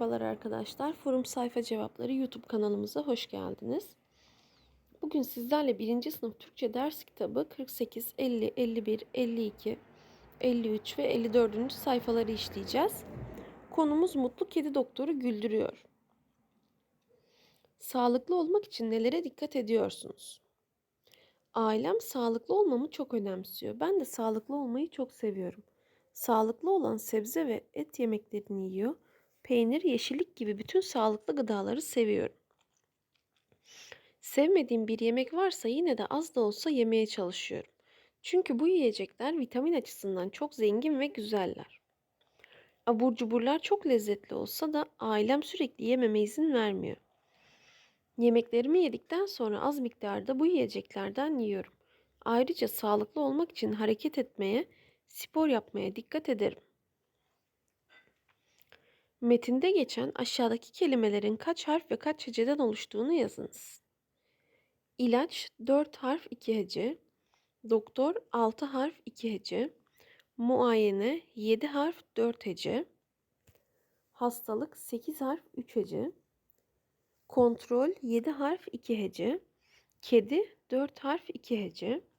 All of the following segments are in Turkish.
Merhabalar arkadaşlar. Forum Sayfa Cevapları YouTube kanalımıza hoş geldiniz. Bugün sizlerle 1. sınıf Türkçe ders kitabı 48, 50, 51, 52, 53 ve 54. sayfaları işleyeceğiz. Konumuz Mutlu Kedi Doktoru Güldürüyor. Sağlıklı olmak için nelere dikkat ediyorsunuz? Ailem sağlıklı olmamı çok önemsiyor. Ben de sağlıklı olmayı çok seviyorum. Sağlıklı olan sebze ve et yemeklerini yiyor. Peynir, yeşillik gibi bütün sağlıklı gıdaları seviyorum. Sevmediğim bir yemek varsa yine de az da olsa yemeye çalışıyorum. Çünkü bu yiyecekler vitamin açısından çok zengin ve güzeller. Abur cuburlar çok lezzetli olsa da ailem sürekli yememe izin vermiyor. Yemeklerimi yedikten sonra az miktarda bu yiyeceklerden yiyorum. Ayrıca sağlıklı olmak için hareket etmeye, spor yapmaya dikkat ederim. Metinde geçen aşağıdaki kelimelerin kaç harf ve kaç heceden oluştuğunu yazınız. İlaç 4 harf 2 hece, doktor 6 harf 2 hece, muayene 7 harf 4 hece, hastalık 8 harf 3 hece, kontrol 7 harf 2 hece, kedi 4 harf 2 hece.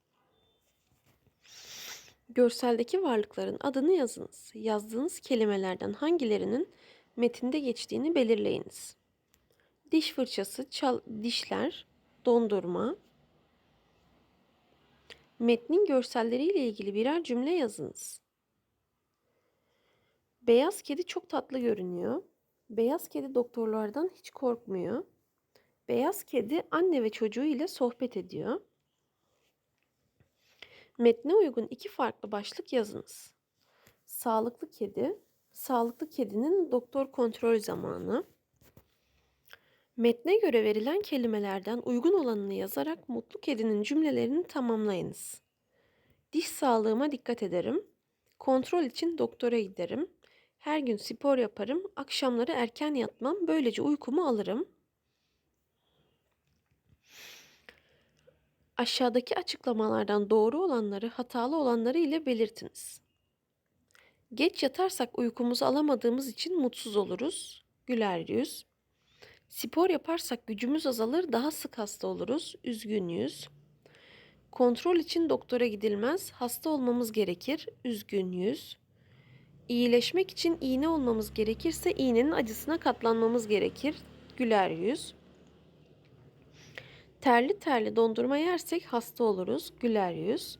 Görseldeki varlıkların adını yazınız. Yazdığınız kelimelerden hangilerinin metinde geçtiğini belirleyiniz. Diş fırçası, çal, dişler, dondurma. Metnin görselleriyle ilgili birer cümle yazınız. Beyaz kedi çok tatlı görünüyor. Beyaz kedi doktorlardan hiç korkmuyor. Beyaz kedi anne ve çocuğu ile sohbet ediyor. Metne uygun iki farklı başlık yazınız. Sağlıklı kedi, sağlıklı kedinin doktor kontrol zamanı. Metne göre verilen kelimelerden uygun olanını yazarak mutlu kedinin cümlelerini tamamlayınız. Diş sağlığıma dikkat ederim. Kontrol için doktora giderim. Her gün spor yaparım. Akşamları erken yatmam. Böylece uykumu alırım. Aşağıdaki açıklamalardan doğru olanları, hatalı olanları ile belirtiniz. Geç yatarsak uykumuzu alamadığımız için mutsuz oluruz. Güler yüz. Spor yaparsak gücümüz azalır, daha sık hasta oluruz. Üzgün yüz. Kontrol için doktora gidilmez, hasta olmamız gerekir. Üzgün yüz. İyileşmek için iğne olmamız gerekirse iğnenin acısına katlanmamız gerekir. Güler yüz. Terli terli dondurma yersek hasta oluruz. Güler yüz.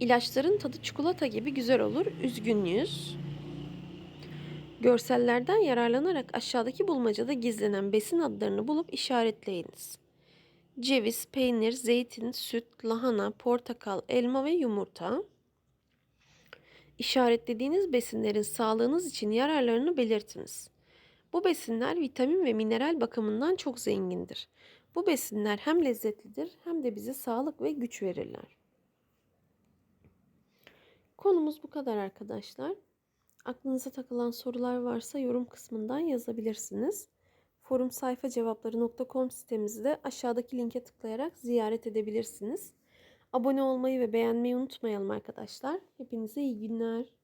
İlaçların tadı çikolata gibi güzel olur. Üzgün yüz. Görsellerden yararlanarak aşağıdaki bulmacada gizlenen besin adlarını bulup işaretleyiniz. Ceviz, peynir, zeytin, süt, lahana, portakal, elma ve yumurta. İşaretlediğiniz besinlerin sağlığınız için yararlarını belirtiniz. Bu besinler vitamin ve mineral bakımından çok zengindir. Bu besinler hem lezzetlidir hem de bize sağlık ve güç verirler. Konumuz bu kadar arkadaşlar. Aklınıza takılan sorular varsa yorum kısmından yazabilirsiniz. Forum sayfa cevapları.com sitemizi de aşağıdaki linke tıklayarak ziyaret edebilirsiniz. Abone olmayı ve beğenmeyi unutmayalım arkadaşlar. Hepinize iyi günler.